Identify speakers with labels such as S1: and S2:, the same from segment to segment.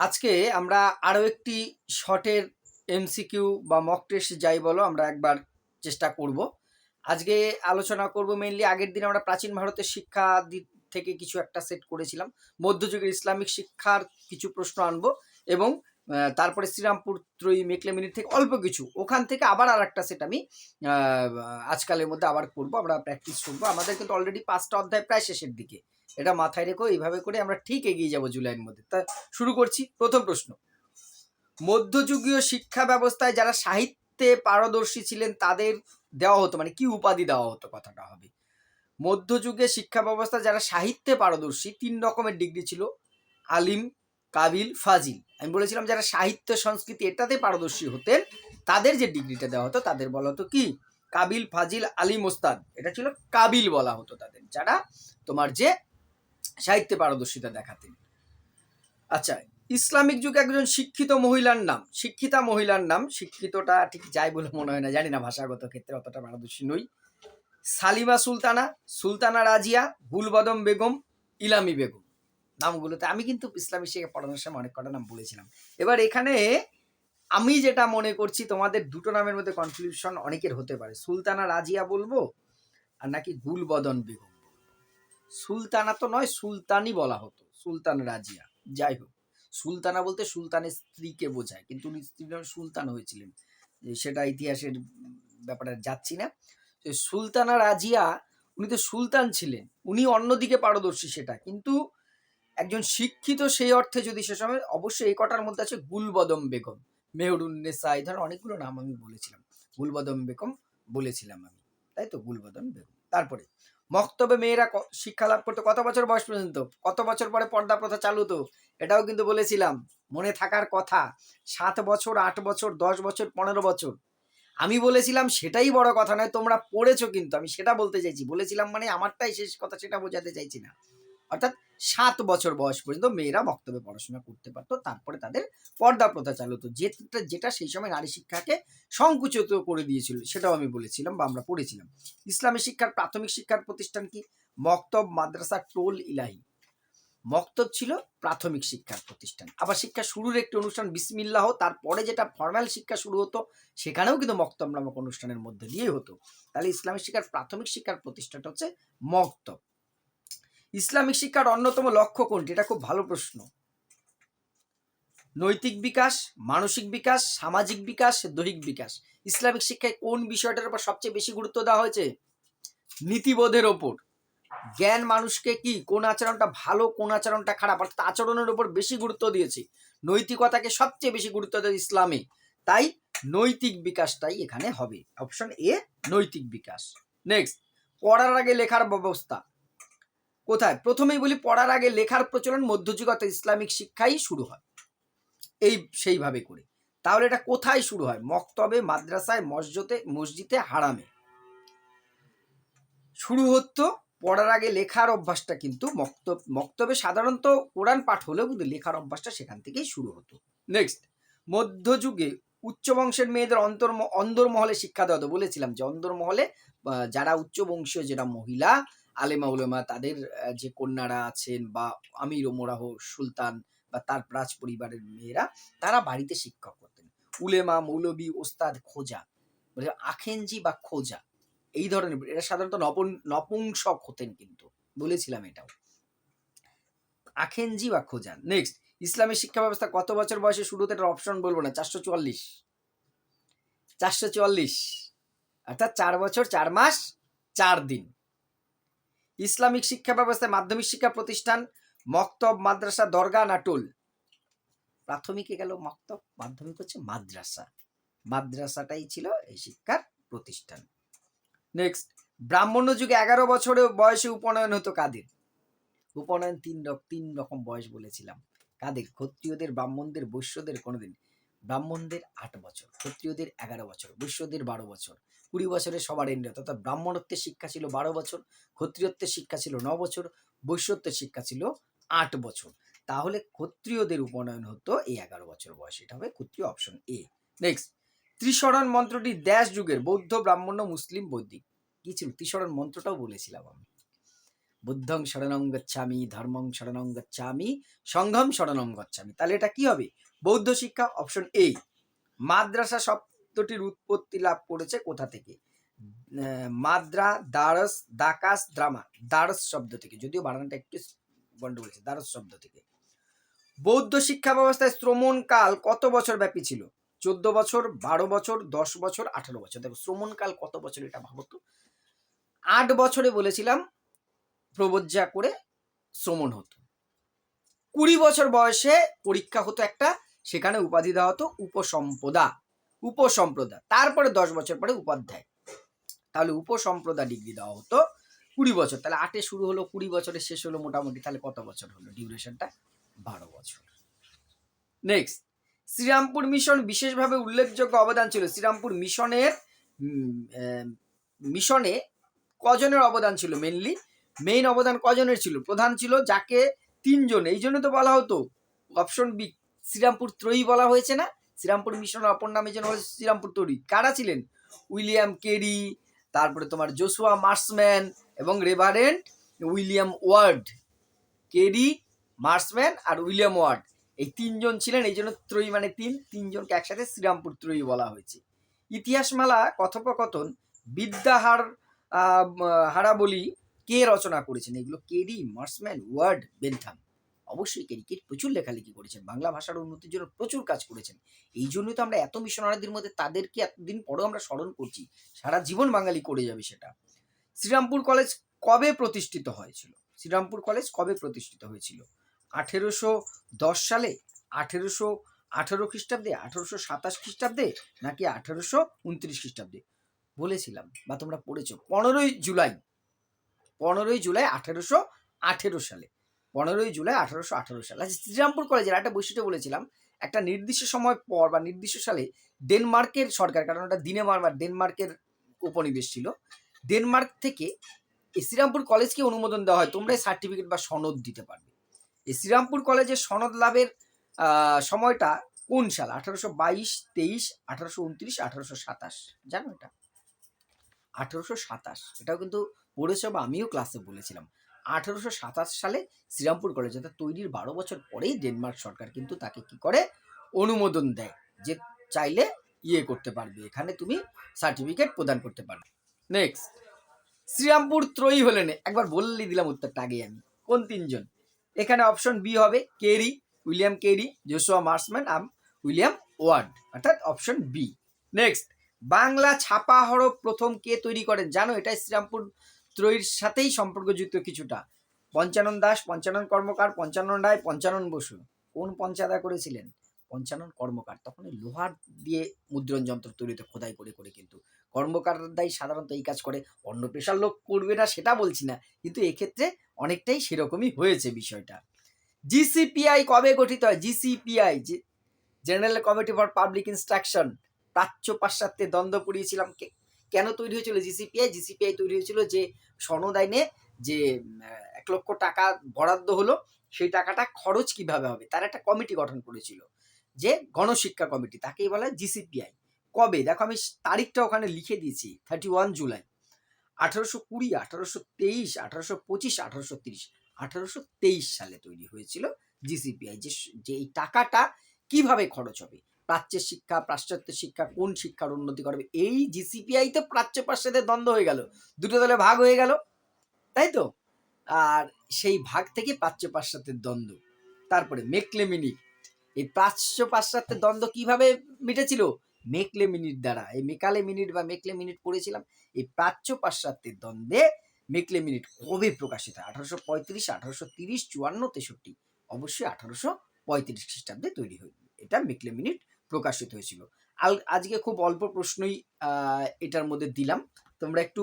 S1: আজকে আমরা আরও একটি শর্টের এমসিকিউ বা মক টেস্ট যাই বলো, আমরা একবার চেষ্টা করব। আজকে আলোচনা করব মেইনলি আগের দিন আমরা প্রাচীন ভারতের শিক্ষা থেকে কিছু একটা সেট করেছিলাম। মধ্যযুগের ইসলামিক শিক্ষার কিছু প্রশ্ন আনব এবং তারপরে শ্রীরামপুর, ত্রয়ী মেকলে মিনিট থেকে অল্প কিছু। ওখান থেকে আবার আর একটা সেট আমি আজকালের মধ্যে আবার করব, আমরা প্র্যাকটিস করব। আমাদের কিন্তু অলরেডি পাঁচটা অধ্যায় প্রায় শেষের দিকে। এটা মাথায় রেখো, এইভাবে করে আমরা ঠিক এগিয়ে যাব জুলাইয়ের মধ্যে। তা শুরু করছি, প্রথম প্রশ্ন। মধ্যযুগীয় শিক্ষা ব্যবস্থায় যারা সাহিত্যে পারদর্শী ছিলেন, তাদের দেওয়া হতো মানে কি উপাধি দেওয়া হতো কথাটা হবে। মধ্যযুগে শিক্ষা ব্যবস্থা যারা সাহিত্যে পারদর্শী, তিন রকমের ডিগ্রি ছিল, আলিম, কাবিল, ফাজিল। আমি বলেছিলাম যারা সাহিত্য, সংস্কৃতি এটাতে পারদর্শী হতেন, তাদের যে ডিগ্রিটা দেওয়া হতো, তাদের বলা হতো কি? কাবিল, ফাজিল, আলিম, ওস্তাদ। এটা ছিল কাবিল বলা হতো তাদের, যারা তোমার যে সাহিত্যে পারদর্শিতা দেখাতেন আচ্ছা ইসলামিক যুগে একজন শিক্ষিত মহিলার নাম, শিক্ষিতা মহিলার নাম, শিক্ষিতটা ঠিক যাই বলে মনে হয় না, জানি না ভাষাগত ক্ষেত্রে অতটা পারদর্শী নই। সালিমা সুলতানা সুলতানা রাজিয়া, গুলবদম বেগম, ইলামি বেগম। নামগুলোতে আমি কিন্তু ইসলামী শিক্ষা পড়ানোর সময় অনেক কটা নাম বলেছিলাম। এবার এখানে আমি যেটা মনে করছি, তোমাদের দুটো নামের মধ্যে কনফিউশন অনেকের হতে পারে। সুলতানা রাজিয়া বলব, আর নাকি গুলবদন বেগম। সুলতানা তো নয়, সুলতানি বলা হতো, সুলতান রাজিয়া। যাই হোক, সুলতানা বলতে সুলতানের স্ত্রীকে বোঝায়, কিন্তু উনি স্ত্রী সুলতান হয়েছিলেন। সেটা ইতিহাসের ব্যাপারে যাচ্ছি না। সুলতানা রাজিয়া, উনি তো সুলতান ছিলেন, উনি অন্যদিকে পারদর্শী সেটা, কিন্তু একজন শিক্ষিত সেই অর্থে যদি সে সময়, অবশ্যই এই কটার মধ্যে আছে গুলবদম বেগম মেহরুন্নেসা এই ধরনের অনেকগুলো নাম আমি বলেছিলাম। গুলবদম বেগম বলেছিলাম আমি, তাই তো? গুলবদম বেগম। তারপরে মক্তবে মেয়েরা শিক্ষা লাভ করতো। কত বছর বয়স পর্যন্ত? কত বছর পরে পর্দা প্রথা চালু তো এটাও কিন্তু বলেছিলাম। মনে থাকার কথা। সাত বছর, আট বছর, দশ বছর, পনেরো বছর। আমি বলেছিলাম সেটাই বড় কথা নয়, তোমরা পড়েছো কিন্তু। আমি সেটা বলতে চাইছি। বলেছিলাম মানে আমারটাই শেষ কথা, সেটা বোঝাতে চাইছি না। অর্থাৎ সাত বছর বয়স পর্যন্ত মেয়েরা বক্তব্যে পড়াশোনা করতে পারতো। তারপরে তাদের পর্দা প্রথা চালু হতো। যেটা যেটা সেই সময় নারী শিক্ষাকে সংকুচিত করে দিয়েছিল, সেটাও আমি বলেছিলাম বা আমরা পড়েছিলাম। ইসলামী শিক্ষার প্রাথমিক শিক্ষার প্রতিষ্ঠান কি? মক্তব মাদ্রাসা টোল ইলাহি। মক্তব ছিল প্রাথমিক শিক্ষার প্রতিষ্ঠান। আবার শিক্ষা শুরুর একটি অনুষ্ঠান বিসমিল্লাহ, তারপরে যেটা ফর্মাল শিক্ষা শুরু হতো, সেখানেও কিন্তু মক্তব নামক অনুষ্ঠানের মধ্যে দিয়েই হতো। তাহলে ইসলামিক শিক্ষার প্রাথমিক শিক্ষার প্রতিষ্ঠানটা হচ্ছে মক্তব। ইসলামিক শিক্ষার অন্যতম লক্ষ্য কোনটি? এটা খুব ভালো প্রশ্ন। নৈতিক বিকাশ, মানসিক বিকাশ, সামাজিক বিকাশ, দৈহিক বিকাশ। ইসলামিক শিক্ষায় কোন বিষয়টার উপর সবচেয়ে বেশি গুরুত্ব দেওয়া হয়েছে? নীতিবোধের ওপর। জ্ঞান মানুষকে কি কোন আচরণটা ভালো, কোন আচরণটা খারাপ? অর্থাৎ আচরণের উপর বেশি গুরুত্ব দিয়েছে। নৈতিকতাকে সবচেয়ে বেশি গুরুত্ব দেয় ইসলামে। তাই নৈতিক বিকাশটাই এখানে হবে। অপশন এ, নৈতিক বিকাশ। নেক্সট পড়ার আগে লেখার ব্যবস্থা। কোথায়? প্রথমেই বলি, পড়ার আগে লেখার প্রচলন মধ্যযুগ অর্থাৎ ইসলামিক শিক্ষাই শুরু হয়। এই সেইভাবে করে। তাহলে এটা কোথায় শুরু হয়? মক্তবে, মাদ্রাসায়, মসজিদে মসজিদে হারামে। শুরু হতো পড়ার আগে লেখার অভ্যাসটা কিন্তু মক্তব, মক্তবে সাধারণত কোরআন পাঠ হলেও কিন্তু লেখার অভ্যাসটা সেখান থেকেই শুরু হতো। নেক্সট মধ্যযুগে উচ্চ বংশের মেয়েদের অন্তর অন্দরমহলে শিক্ষা দেওয়া বলেছিলাম যে অন্দরমহলে যারা উচ্চ বংশীয় যারা মহিলা আলেমা উলেমা তাদের যে কন্যারা আছেন বা আমির ওমরাহ সুলতান বা তার রাজ পরিবারের মেয়েরা, তারা বাড়িতে শিক্ষক করতেন উলেমা, মৌলবী, ওস্তাদ, খোঁজা মানে আখেনজি বা খোঁজা, এই ধরনের এরা সাধারণত নপন, নপুংসক হতেন কিন্তু, বলেছিলাম এটাও। আখেনজি বা খোঁজা নেক্সট ইসলামের শিক্ষা ব্যবস্থা কত বছর বয়সে শুরু হতে, এটার অপশন বলব না, চারশো চুয়াল্লিশ। চারশো চুয়াল্লিশ, অর্থাৎ চার বছর, চার মাস, চার দিন। ইসলামিক শিক্ষা ব্যবস্থায় মাধ্যমিক শিক্ষা প্রতিষ্ঠান, মক্তব, মাদ্রাসা, দরগা, নাটুল। প্রাথমিকে গেল মক্তব, মাধ্যমিক হচ্ছে মাদ্রাসা। মাদ্রাসাটাই ছিল এই শিক্ষার প্রতিষ্ঠান। নেক্সট ব্রাহ্মণ্য যুগে এগারো বছরে বয়সে উপনয়ন হতো কাদের? উপনয়ন তিন রক- তিন রকম বয়স বলেছিলাম। কাদের? ক্ষত্রিয়দের, ব্রাহ্মণদের, বৈশ্যদের কোনোদিন। ব্রাহ্মণদের আট বছর, ক্ষত্রিয়দের এগারো বছর, বৈশ্যদের বারো বছর, কুড়ি বছরের সবার এন্ড অর্থাৎ ব্রাহ্মণত্বের শিক্ষা ছিল বারো বছর, ক্ষত্রিয়ত্বের শিক্ষা ছিল ন বছর, বৈশ্যত্বের শিক্ষা ছিল আট বছর। তাহলে ক্ষত্রিয়দের উপনয়ন হতো এই এগারো বছর বয়স, এটা হবে ক্ষত্রিয় অপশন এ নেক্সট ত্রিশরণ মন্ত্রটি দেশ যুগের বৌদ্ধ, ব্রাহ্মণ্য, মুসলিম, বৈদিক। কি ছিল? ত্রিশরণ মন্ত্রটাও বলেছিলাম আমি। বুদ্ধং শরণং গচ্ছামি, ধর্মং শরণং গচ্ছামি, সংঘম শরণং গচ্ছামি। তাহলে এটা কি হবে? বৌদ্ধ শিক্ষা অপশন এ মাদ্রাসা শব্দটির উৎপত্তি লাভ করেছে কোথা থেকে? মাদ্রা দারস দাকাস দ্রামা দারস শব্দ থেকে। যদিও বানানটা একটু গন্ডগোল আছে দারস শব্দ থেকে। বৌদ্ধ শিক্ষা ব্যবস্থায় শ্রমণ কাল কত বছর ব্যাপী ছিল? চোদ্দ বছর, বারো বছর, দশ বছর, আঠারো বছর। দেখো, শ্রমণ কাল কত বছর এটা ভাবো তো? আট বছরে বলেছিলাম, প্রবজ্জা করে শ্রমণ হতো। কুড়ি বছর বয়সে পরীক্ষা হতো একটা সেখানে উপাধি দেওয়া হতো উপসম্পদা উপসম্প্রদা। তারপরে দশ বছর পরে উপাধ্যায়। তাহলে উপসম্প্রদা ডিগ্রি দেওয়া হতো কুড়ি বছর। তাহলে আটে শুরু হলো, কুড়ি বছরে শেষ হলো মোটামুটি। তাহলে কত বছর হলো? ডিউরেশনটা বারো বছর। নেক্সট শ্রীরামপুর মিশন বিশেষভাবে উল্লেখযোগ্য অবদান ছিল। শ্রীরামপুর মিশনের মিশনে কজনের অবদান ছিল মেনলি মেইন অবদান কজনের ছিল? প্রধান ছিল যাকে তিনজন। এই জন্য তো বলা হতো অপশন বি শ্রীরামপুর ত্রয়ী বলা হয়েছে না? শ্রীরামপুর মিশনের অপর নামে যেন শ্রীরামপুর ত্রয়ী কারা ছিলেন? উইলিয়াম কেরি, তারপরে তোমার জোসুয়া মার্সম্যান এবং Reverend William Ward. Carey Marshman আর উইলিয়াম ওয়ার্ড। এই তিনজন ছিলেন, এই জন্য ত্রয়ী মানে তিন, তিনজনকে একসাথে শ্রীরামপুর ত্রয়ী বলা হয়েছে। ইতিহাসমালা, কথোপকথন, বিদ্যাহার হারাবলি কে রচনা করেছেন? এগুলো কেরি মার্সম্যান ওয়ার্ড, বেনথাম। অবশ্যই কেরি কেরি প্রচুর লেখালেখি করেছেন, বাংলা ভাষার উন্নতির জন্য প্রচুর কাজ করেছেন। এই জন্যই তো আমরা এত মিশনারিদের মধ্যে তাদেরকে এতদিন পরেও আমরা স্মরণ করছি, সারা জীবন বাঙালি করে যাবে সেটা। শ্রীরামপুর কলেজ কবে প্রতিষ্ঠিত হয়েছিল? শ্রীরামপুর কলেজ কবে প্রতিষ্ঠিত হয়েছিল? আঠেরোশো দশ সালে, আঠেরোশো আঠেরো খ্রিস্টাব্দে, আঠেরোশো সাতাশ খ্রিস্টাব্দে, নাকি আঠেরোশো উনত্রিশ খ্রিস্টাব্দে? বলেছিলাম বা তোমরা পড়েছো। পনেরোই জুলাই পনেরোই জুলাই আঠেরোশো আঠেরো সালে। পনেরোই জুলাই আঠেরোশো আঠেরো সালে। আচ্ছা শ্রীরামপুর কলেজের একটা বৈশিষ্ট্য বলেছিলাম, একটা নির্দিষ্ট সময় পর বা নির্দিষ্ট সালে ডেনমার্কের সরকার, কারণ ওটা দিনেমার বা ডেনমার্কের উপনিবেশ ছিল, ডেনমার্ক থেকে এই শ্রীরামপুর কলেজকে অনুমোদন দেওয়া হয় তোমরা সার্টিফিকেট বা সনদ দিতে পারবে। এই শ্রীরামপুর কলেজের সনদ লাভের সময়টা কোন সাল? আঠারোশো বাইশ, তেইশ, আঠারোশো উনত্রিশ, আঠারোশো সাতাশ। জানো এটা? আঠারোশো সাতাশ। এটাও কিন্তু পড়েছ বা আমিও ক্লাসে বলেছিলাম। আঠারোশো সাতাশ সালে শ্রীরামপুর কলেজ অর্থাৎ তৈরির বারো বছর পরেই ডেনমার্ক সরকার কিন্তু তাকে কি করে? অনুমোদন দেয় যে চাইলে ইয়ে করতে পারবে। এখানে তুমি সার্টিফিকেট প্রদান করতে পারবে। নেক্সট শ্রীরামপুর ত্রয়ী হলেন, একবার বললেই দিলাম উত্তরটা আগে আমি, কোন তিনজন? এখানে অপশন বি হবে Carey, William Carey, Joshua Marshman, আম উইলিয়াম ওয়ার্ড, অর্থাৎ অপশন বি নেক্সট বাংলা ছাপা হরফ প্রথম কে তৈরি করেন? জানো, এটাই শ্রীরামপুর ত্রয়ীর সাথেই সম্পর্কযুক্ত কিছুটা। পঞ্চানন দাস, পঞ্চানন কর্মকার, পঞ্চানন রায়, পঞ্চানন বসু। কোন পঞ্চাদা করেছিলেন? পঞ্চানন কর্মকার। তখন লোহার দিয়ে মুদ্রণ যন্ত্র তৈরিতে খোদাই করে করে কিন্তু। কর্মকারদাই সাধারণত এই কাজ করে। অন্য পেশার লোক করবে না, সেটা বলছি না। কিন্তু এক্ষেত্রে অনেকটাই সেরকমই হয়েছে বিষয়টা। জিসিপিআই কবে গঠিত হয়? GCPI general committee for public instruction. প্রাচ্য পাশ্চাত্যে দ্বন্দ্ব পড়িয়েছিলাম। কেন তৈরি হয়েছিল? জিসিপিআই জিসিপিআই তৈরি হয়েছিল যে সনদ আইনে যে এক লক্ষ টাকা বরাদ্দ হলো, সেই টাকাটা খরচ কীভাবে হবে? তার একটা কমিটি গঠন করেছিল যে গণশিক্ষা কমিটি, তাকেই বলা হয় জিসিপিআই কবে? দেখো আমি তারিখটা ওখানে লিখে দিয়েছি থার্টি ওয়ান জুলাই আঠারোশো কুড়ি, আঠারোশো তেইশ, আঠারোশো পঁচিশ, আঠারোশো তিরিশ, আঠারোশো তেইশ সালে তৈরি হয়েছিল জিসিপিআই যে যে এই টাকাটা কীভাবে খরচ হবে? প্রাচ্যের শিক্ষা পাশ্চাত্য শিক্ষা কোন শিক্ষার উন্নতি করবে এই জিসিপিআই তো প্রাচ্য পাশ্চাত্যের দ্বন্দ্ব হয়ে গেল। দুটো দলে ভাগ হয়ে গেল। তাই তো? আর সেই ভাগ থেকে প্রাচ্য পাশ্চাত্যের দ্বন্দ্ব। তারপরে মেকলে মিনিট এই প্রাচ্য পাশ্চাত্যের দ্বন্দ্ব কীভাবে মিটেছিল? মেকলে মিনিট দ্বারা। এই মেকালে মিনিট বা মেকলে মিনিট পড়েছিলাম। এই প্রাচ্য পাশ্চাত্যের দ্বন্দ্বে মেকলে মিনিট কবে প্রকাশিত? আঠারোশো পঁয়ত্রিশ, আঠারোশো তিরিশ, চুয়ান্ন, তেষট্টি। অবশ্যই আঠারোশো পঁয়ত্রিশ খ্রিস্টাব্দে তৈরি হয়, এটা মেকলে মিনিট প্রকাশিত হয়েছিল। আজকে খুব অল্প প্রশ্নই এটার মধ্যে দিলাম। তোমরা একটু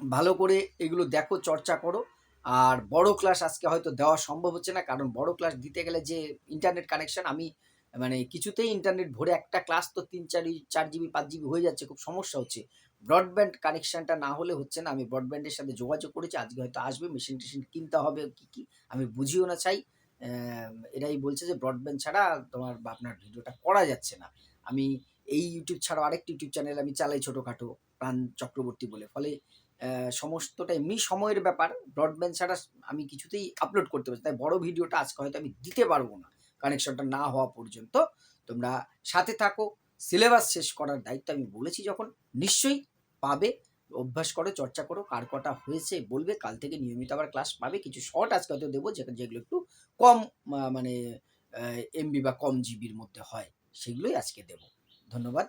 S1: ভালো করে এগুলো দেখো, চর্চা করো। আর বড় ক্লাস আজকে হয়তো দেওয়া সম্ভব হচ্ছে না, কারণ বড় ক্লাস দিতে গেলে যে ইন্টারনেট কানেকশন আমি মানে কিছুতেই ইন্টারনেট ভরে একটা ক্লাস তো তিন চার চার জিবি পাঁচ জিবি হয়ে যাচ্ছে, খুব সমস্যা হচ্ছে। ব্রডব্যান্ড কানেকশনটা না হলে হচ্ছে না, আমি ব্রডব্যান্ডের সাথে যোগাযোগ করেছি, আজকে হয়তো আসবে মেশিন টেশিন কিনতে হবে, কি কি, আমি বুঝিও না চাই এরাই বলছে যে ব্রডব্যান্ড ছাড়া তোমার আপনার ভিডিওটা করা যাচ্ছে না। আমি এই ইউটিউব ছাড়াও আরেকটি ইউটিউব চ্যানেল আমি চালাই ছোটোখাটো, প্রাণ চক্রবর্তী বলে। ফলে সমস্তটা এমনি সময়ের ব্যাপার। ব্রডব্যান্ড ছাড়া আমি কিছুতেই আপলোড করতে পারছি তাই বড় ভিডিওটা আজকে হয়তো আমি দিতে পারব না। কানেকশনটা না হওয়া পর্যন্ত। তোমরা সাথে থাকো। সিলেবাস শেষ করার দায়িত্ব আমি বলেছি যখন। নিশ্চয়ই পাবে। অভ্যাস করো, চর্চা করো, কার কটা হয়েছে, বলবে, কাল থেকে নিয়মিত আবার ক্লাস পাবে, কিছু শর্ট আজকে হয়তো দেবো যেগুলো একটু কম মানে এমবি বা কম জিবির মধ্যে হয়, সেগুলোই আজকে দেব, ধন্যবাদ।